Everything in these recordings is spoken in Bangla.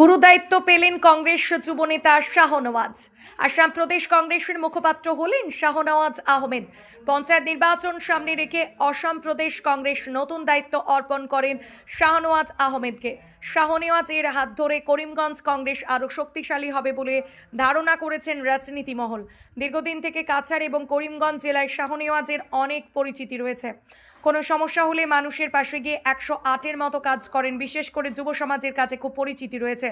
গুরুদায়িত্ব পেলেন কংগ্রেস যুবনেতা শাহনওয়াজ আসাম প্রদেশ কংগ্রেসের মুখপাত্র হলেন শাহনওয়াজ আহমেদ। পঞ্চায়েত নির্বাচন সামনে রেখে অসম প্রদেশ কংগ্রেস নতুন দায়িত্ব অর্পণ করেন শাহনওয়াজ আহমেদকে। শাহনওয়াজের হাত ধরে করিমগঞ্জ কংগ্রেস আরও শক্তিশালী হবে বলে ধারণা করেছেন রাজনীতি মহল দীর্ঘদিন থেকে কাছাড় এবং করিমগঞ্জ জেলায় শাহনওয়াজের অনেক পরিচিতি রয়েছে। কোনো সমস্যা হলে মানুষের পাশে গিয়ে একশো আটের মতো কাজ করেন। বিশেষ করে যুব সমাজের কাছে খুব পরিচিতি রয়েছে।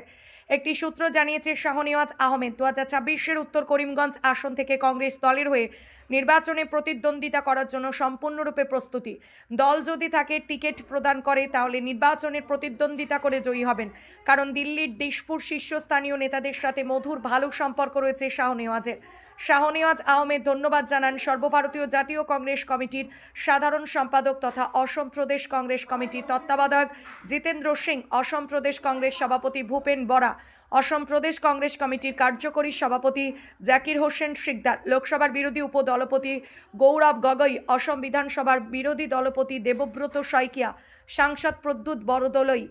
একটি সূত্র জানিয়েছে শাহনিওয়াজ আহমেদ দু হাজার ছাব্বিশের উত্তর করিমগঞ্জ আসন থেকে কংগ্রেস দলের হয়ে নির্বাচনে প্রতিদ্বন্দ্বিতা করার জন্য সম্পূর্ণরূপে প্রস্তুতি। দল যদি তাকে টিকিট প্রদান করে, তাহলে নির্বাচনের প্রতিদ্বন্দ্বিতা করে জয়ী হবেন। কারণ দিল্লির দিশপুর শীর্ষস্থানীয় নেতাদের সাথে মধুর ভালো সম্পর্ক রয়েছে শাহনেওয়াজের শাহনেওয়াজ আহমেদ, ধন্যবাদ জানান সর্বভারতীয় জাতীয় কংগ্রেস কমিটির সাধারণ সম্পাদক তথা অসম প্রদেশ কংগ্রেস কমিটির তত্ত্বাবধায়ক জিতেন্দ্র সিং, অসম প্রদেশ কংগ্রেস সভাপতি ভূপেন বরা অসম প্রদেশ কংগ্রেস কমিটির কার্যকরী সভাপতি জাকির হোসেন শিকদার, লোকসভার বিরোধী উপদলপতি গৌরব গগৈ, অসম বিধানসভার বিরোধী দলপতি দেবব্রত শইকিয়া সাংসদ প্রদ্যুৎ বরদলৈ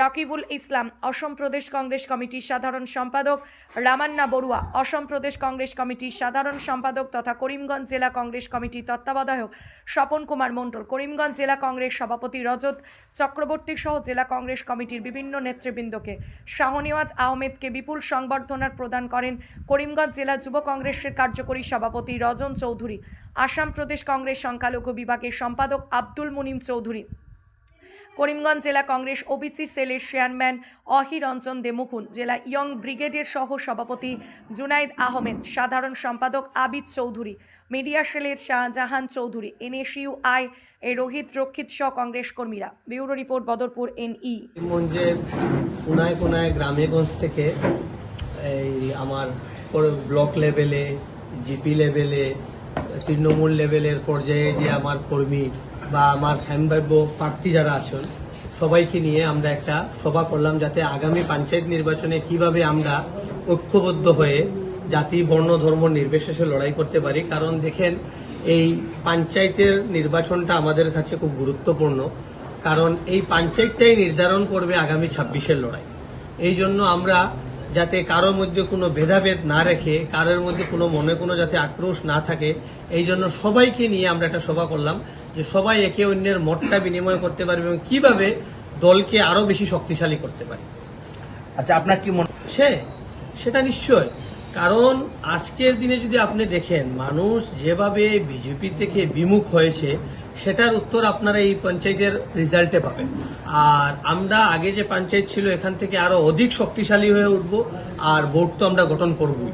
রাকিবুল ইসলাম, অসম প্রদেশ কংগ্রেস কমিটির সাধারণ সম্পাদক রামান্না বড়ুয়া, অসম প্রদেশ কংগ্রেস কমিটির সাধারণ সম্পাদক তথা করিমগঞ্জ জেলা কংগ্রেস কমিটির তত্ত্বাবধায়ক স্বপন কুমার মণ্ডল, করিমগঞ্জ জেলা কংগ্রেস সভাপতি রজত চক্রবর্তী সহ জেলা কংগ্রেস কমিটির বিভিন্ন নেতৃবৃন্দকে শাহনিওয়াজ আহমেদকে বিপুল সংবর্ধনার প্রদান করেন করিমগঞ্জ জেলা যুব কংগ্রেসের কার্যকরী সভাপতি রজন চৌধুরী, আসাম প্রদেশ কংগ্রেস সংখ্যালঘু বিভাগের সম্পাদক আব্দুল মুনিম চৌধুরী। করিমগঞ্জ জেলা কংগ্রেস ওবিসি সেলের চেয়ারম্যান অহিরঞ্জন দেমুকুন জেলা ইয়ং ব্রিগেডের সহ সভাপতি জুনাইদ আহমেদ, সাধারণ সম্পাদক আবিদ চৌধুরী, মিডিয়া সেলের শাহজাহান চৌধুরী এনএসইউ আই এ রোহিত রক্ষিত সহ কংগ্রেস কর্মীরা। Bureau report, Badarpur, NE. মঞ্জের কোনায় কোনায় গ্রামেগঞ্জ থেকে এই আমার ব্লক লেভেলে, জিপি লেভেলে, তৃণমূল লেভেলের পর্যায়ে যে আমার কর্মী বা আমার সম্ভাব্য প্রার্থী যারা আছেন, সবাইকে নিয়ে আমরা একটা সভা করলাম যাতে আগামী পঞ্চায়েত নির্বাচনে কীভাবে আমরা ঐক্যবদ্ধ হয়ে জাতি, বর্ণ, ধর্ম নির্বিশেষে লড়াই করতে পারি। কারণ দেখেন, এই পঞ্চায়েতের নির্বাচনটা আমাদের কাছে খুব গুরুত্বপূর্ণ। কারণ এই পঞ্চায়েতটাই নির্ধারণ করবে আগামী ছাব্বিশের লড়াই। এই জন্য আমরা যাতে কারোর মধ্যে কোনো ভেদাভেদ না রেখে কারোর মধ্যে কোনো মনে কোনো যাতে আক্রোশ না থাকে এই জন্য সবাইকে নিয়ে আমরা একটা সভা করলাম যে সবাই একে অন্যের মতটা বিনিময় করতে পারবে এবং কীভাবে দলকে আরও বেশি শক্তিশালী করতে পারে। আচ্ছা আপনার কি মনে সে সেটা নিশ্চয়। কারণ আজকের দিনে যদি আপনি দেখেন মানুষ যেভাবে বিজেপি থেকে বিমুখ হয়েছে সেটার উত্তর আপনারা এই পঞ্চায়েতের রেজাল্টে পাবেন। আর আমরা আগে যে পঞ্চায়েত ছিল, এখান থেকে আরও অধিক শক্তিশালী হয়ে উঠব, আর বোর্ড তো আমরা গঠন করবই।